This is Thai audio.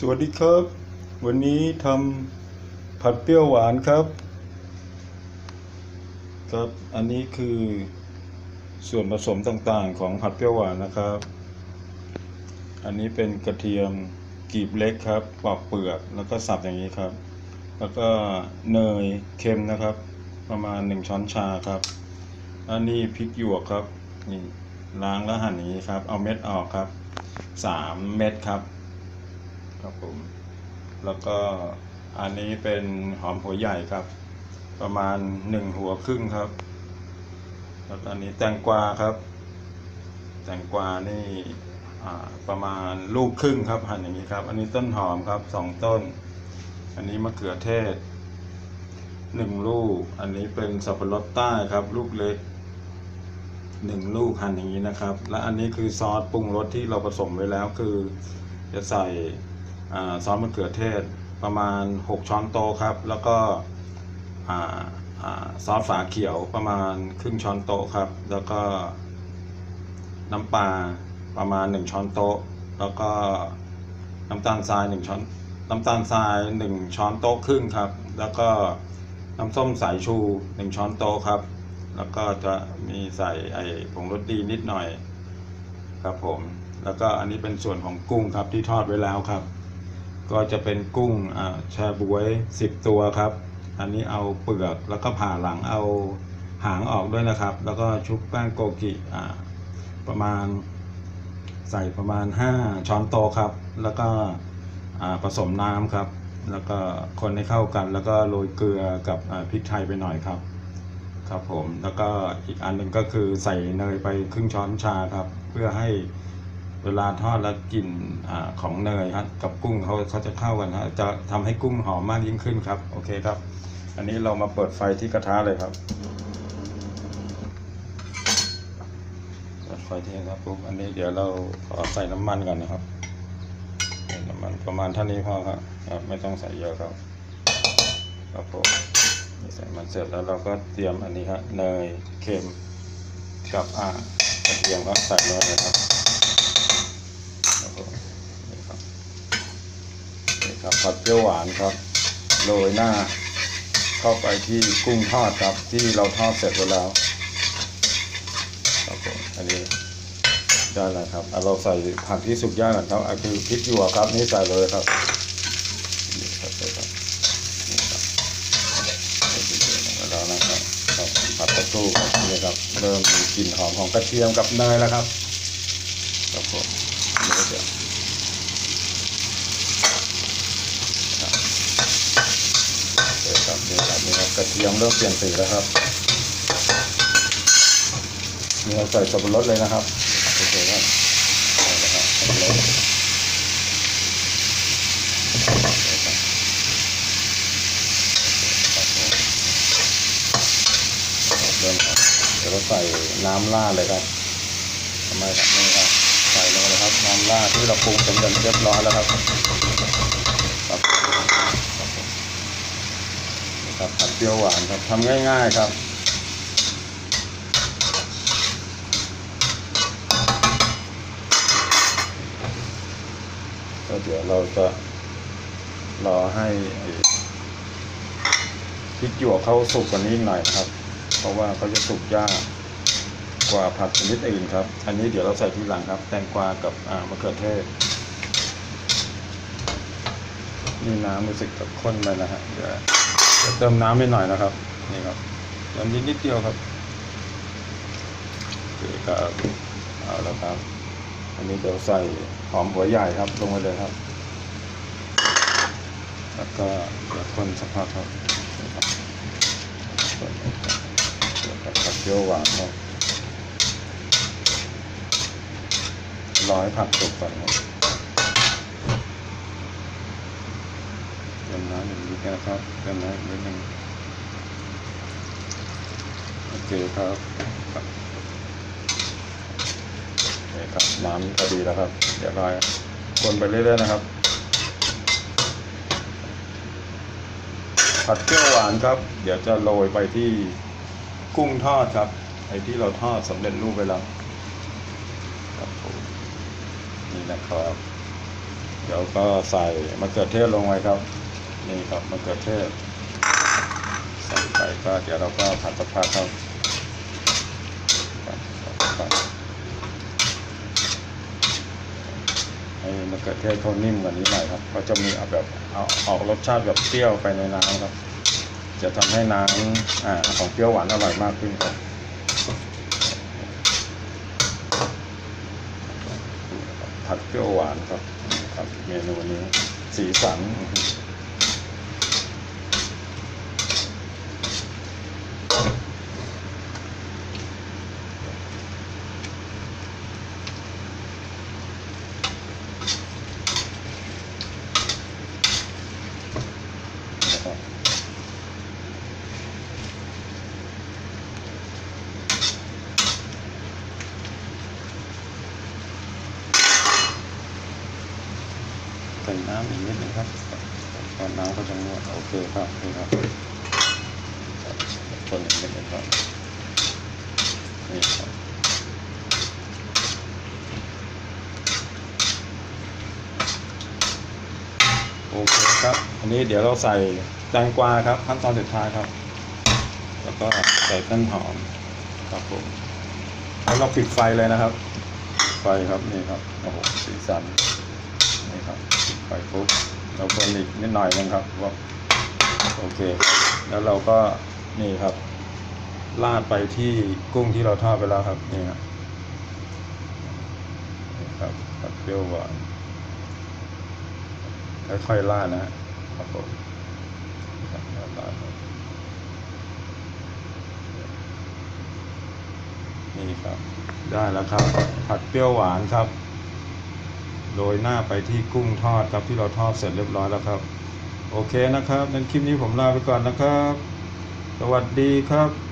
สวัสดีครับ วันนี้ทำผัดเปรี้ยวหวานครับ ครับอันนี้คือส่วนผสมต่างๆของผัดเปรี้ยวหวานนะครับ อันนี้เป็นกระเทียมกลีบเล็กครับปอกเปลือกแล้วก็สับอย่างนี้ครับ แล้วก็เนยเค็มนะครับ ประมาณหนึ่งช้อนชาครับ อันนี้พริกหยวกครับนี่ล้างแล้วหั่นอย่างนี้ครับ เอาเม็ดออกครับสามเม็ดครับ ครับผม แล้วก็อันนี้เป็นหอมหัวใหญ่ครับ ประมาณหนึ่งหัวครึ่งครับ แล้วอันนี้แตงกวาครับ แตงกวานี่ประมาณลูกครึ่งครับหั่นอย่างนี้ครับ อันนี้ต้นหอมครับสองต้น อันนี้มะเขือเทศหนึ่งลูก อันนี้เป็นสับปะรดใต้ครับ ลูกเล็กหนึ่งลูกหั่นอย่างนี้นะครับ และอันนี้คือซอสปรุงรสที่เราผสมไว้แล้วคือ จะใส่ ซอสมะเขือเทศประมาณ 6 ช้อนโต๊ะครับ แล้วก็ซอสฝาเขียวประมาณครึ่งช้อนโต๊ะครับ แล้วก็น้ำปลาประมาณ 1 ช้อนโต๊ะ แล้วก็น้ำตาลทราย 1 ช้อนน้ำตาลทราย 1 ช้อนโต๊ะครึ่งครับ แล้วก็น้ำส้มสายชู 1 ช้อนโต๊ะครับ แล้วก็จะมีใส่ไอ้ผงรสดีนิดหน่อยครับผม แล้วก็อันนี้เป็นส่วนของกุ้งครับที่ทอดไว้แล้วครับ ก็จะเป็นกุ้งอ่าแชบวย 10 ตัวครับ อันนี้เอาเปลือกแล้วก็ผ่าหลังเอาหางออกด้วยนะครับ แล้วก็ชุบแป้งโกกิประมาณใส่ประมาณ 5 ช้อนโต๊ะครับ แล้วก็ผสมน้ำครับ แล้วก็คนให้เข้ากัน แล้วก็โรยเกลือกับพริกไทยไปหน่อยครับ ครับผม แล้วก็อีกอันหนึ่งก็คือใส่เนยไปครึ่งช้อนชาครับ เพื่อให้ เวลาทอดแล้วกลิ่นอของเนยครับกับกุ้งเขาเขาจะเข้ากันฮะจะทำให้กุ้งหอมมากยิ่งขึ้นครับ โอเคครับ อันนี้เรามาเปิดไฟที่กระทะเลยครับเปิดไฟที่กระทะปุ๊บอันนี้เดี๋ยวเราขอใส่น้ำมันก่อนนะครับใส่น้ำมันประมาณเท่านี้พอครับครับ ไม่ต้องใส่เยอะครับครับผมนี่ใส่มันเสร็จแล้วเราก็เตรียมอันนี้ครับเนยเค็มกับอ่ากระเทียมก็ใส่ลงเลยครับผมนี่ครับ ครับผัดเปรี้ยวหวานครับโรยหน้า เข้าไปที่กุ้งทอดครับที่เราทอดเสร็จไปแล้วครับผมอันนี้ได้แล้วครับเเราใส่ผักที่สุกย่างก่อนครับอันคือพริกหยวกครับนี่ใส่เลยครับนี่ครับใส่ครับนี่ครับแล้วนะครับครับผัดกระตู้นี่ครับเริ่มมีกลิ่นหอมของกระเทียมกับเนยแล้วครับครับผมนี่ก็จะครับโอเคครับนี่ครับนี่ครับ กระเทียมเริ่มเปลี่ยนสีแล้วครับนี่เราใส่สับปะรดเลยนะครับโอเคครับเอาละครับสับปะรดเริ่มครับเดี๋ยวเราใส่น้ำราดเลยครับทำไมครับนี่ครับใส่ลงเลยครับน้ำราดที่เราปรุงสำเร็จเรียบร้อยแล้วครับผมนี่ ครับผัดเปรี้ยวหวานครับทำง่าย ๆครับก็เดี๋ยวเราจะรอให้พริกหยวกเขาสุกกว่านี้หน่อยนะครับ เพราะว่าเขาจะสุกยากกว่าผัดชนิดอื่นครับ อันนี้เดี๋ยวเราใส่ทีหลังครับ แตงกวากับมะเขือเทศ นี่น้ำรู้สึกจะข้นไปนะฮะเดี๋ยว เดี๋ยวเติมน้ำไปหน่อยนะครับ นี่ครับเติมนิดนิดเดียวครับโอเคครับเอาแล้วครับ อันนี้เดี๋ยวใส่หอมหัวใหญ่ครับ ลงไปเลยครับ แล้วก็เดี๋ยวคนสักพักครับนี่ครับคนนะครับกับผักเขียวหวานครับรอให้ผักสุกก่อนครับ เติมน้ำอย่างนี้นะครับเติมน้ำอีกนิดนึงโอเคครับครับนี่ครับน้ำพอดีแล้วครับเดี๋ยวเราคนไปเรื่อยๆนะครับ ผัดเปรี้ยวหวานครับ เดี๋ยวจะโรยไปที่กุ้งทอดครับไอ้ที่เราทอดสำเร็จรูปไปแล้วครับผมนี่นะครับ เดี๋ยวก็ใส่มะเขือเทศลงไว้ครับ นี่ครับมะเขือเทศใส่ไปก็เดี๋ยวเราก็ผัดสักพักครับผัดผัดผัดให้มะเขือเทศเขานิ่มกว่านี้หน่อยครับก็จะมีเอาแบบเอาออกรสชาติแบบเปรี้ยวไปในน้ำครับ จะทำให้น้ำอ่าของเปรี้ยวหวานอร่อยมากขึ้นครับผัดเปรี้ยวหวานครับครับเมนูนี้สีสัน ใส่น้ำอีกนิดนึงครับตอนน้ำก็จะงวดโอเคครับนี่ครับคนอีกนิดนึงครับนี่ครับโอเคครับ อันนี้เดี๋ยวเราใส่แตงกวาครับขั้นตอนสุดท้ายครับ แล้วก็ใส่ต้นหอมครับผมแล้วเราปิดไฟเลยนะครับ ไฟครับนี่ครับโอ้โหสีสัน ปุ๊บเราเพิ่มอีกนิดหน่อยนึงครับว่าโอเค แล้วเราก็นี่ครับราดไปที่กุ้งที่เราทอดไปแล้วครับนี่ครับครับผัดเปรี้ยวหวานค่อยๆราดนะครับผมครับราดนี่ครับ ได้แล้วครับ ผัดเปรี้ยวหวานครับ โรยหน้าไปที่กุ้งทอดครับที่เราทอดเสร็จเรียบร้อยแล้วครับ โอเคนะครับในคลิปนี้ผมลาไปก่อนนะครับ สวัสดีครับ